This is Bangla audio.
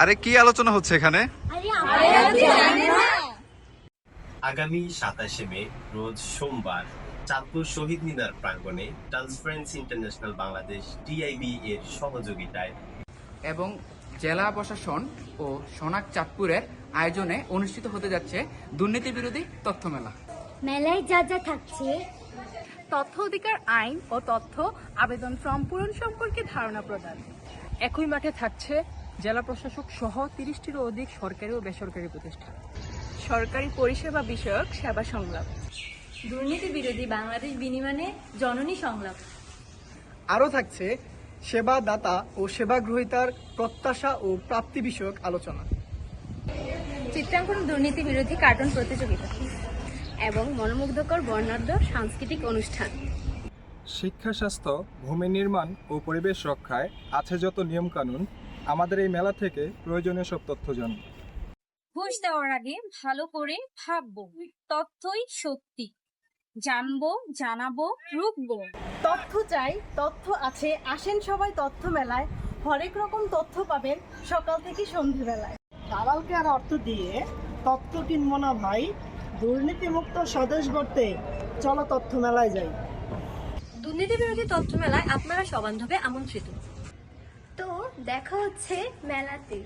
আরে কি আলোচনা হচ্ছে এখানে? আগামী সাতাশে মে রোজ সোমবার চাঁদপুর শহীদ মিনার প্রাঙ্গণে ট্রান্সপারেন্সি ইন্টারন্যাশনাল বাংলাদেশ টিআইবি এর সহযোগিতায় এবং জেলা প্রশাসন ও সোনাক চাঁদপুরের আয়োজনে অনুষ্ঠিত হতে যাচ্ছে দুর্নীতি বিরোধী তথ্য মেলা মেলায় যা যা থাকছে। তথ্য অধিকার আইন ও তথ্য আবেদন ফর্ম পূরণ সম্পর্কে ধারণা প্রদান। একই মাঠে থাকছে জেলা প্রশাসক সহ তিরিশটিরও অধিক সরকারি ও বেসরকারি প্রতিষ্ঠান। সরকারি পরিষেবা বিষয়ক সেবা সংলাপ। দুর্নীতি বিরোধী বাংলাদেশ বিনিময়ে জননী সংলাপ। আরও থাকছে সেবা দাতা ও সেবা গ্রহীতার প্রত্যাশা ও প্রাপ্তি বিষয়ক আলোচনা। চিত্রাঙ্কন দুর্নীতি বিরোধী কার্টুন প্রতিযোগিতা এবং মনোমুগ্ধকর বর্ণাঢ্য সাংস্কৃতিক অনুষ্ঠান। শিক্ষা স্বাস্থ্য ভূমি নির্মাণ ও পরিবেশ রক্ষায় আছে যত নিয়মকানুন আমাদের এই মেলা থেকে প্রয়োজনীয় সব তথ্য জানুন। ঘুষ দেওয়ার আগে ভালো করে ভাববো তথ্যই সত্যি। জানব জানাব রুখবো। তথ্য চাই তথ্য আছে আসেন সবাই তথ্য মেলায়। হরেক রকম তথ্য পাবেন সকাল থেকে সন্ধ্যেবেলায় দালালকে আর অর্থ দিয়ে তথ্য কিনবো না ভাই। দুর্নীতিমুক্ত স্বদেশ গড়তে চলো তথ্য মেলায় যাই। দুর্নীতি বিরোধী তথ্য মেলায় আপনারা সবান্ধবে আমন্ত্রিত। তো দেখা হচ্ছে মেলাতে।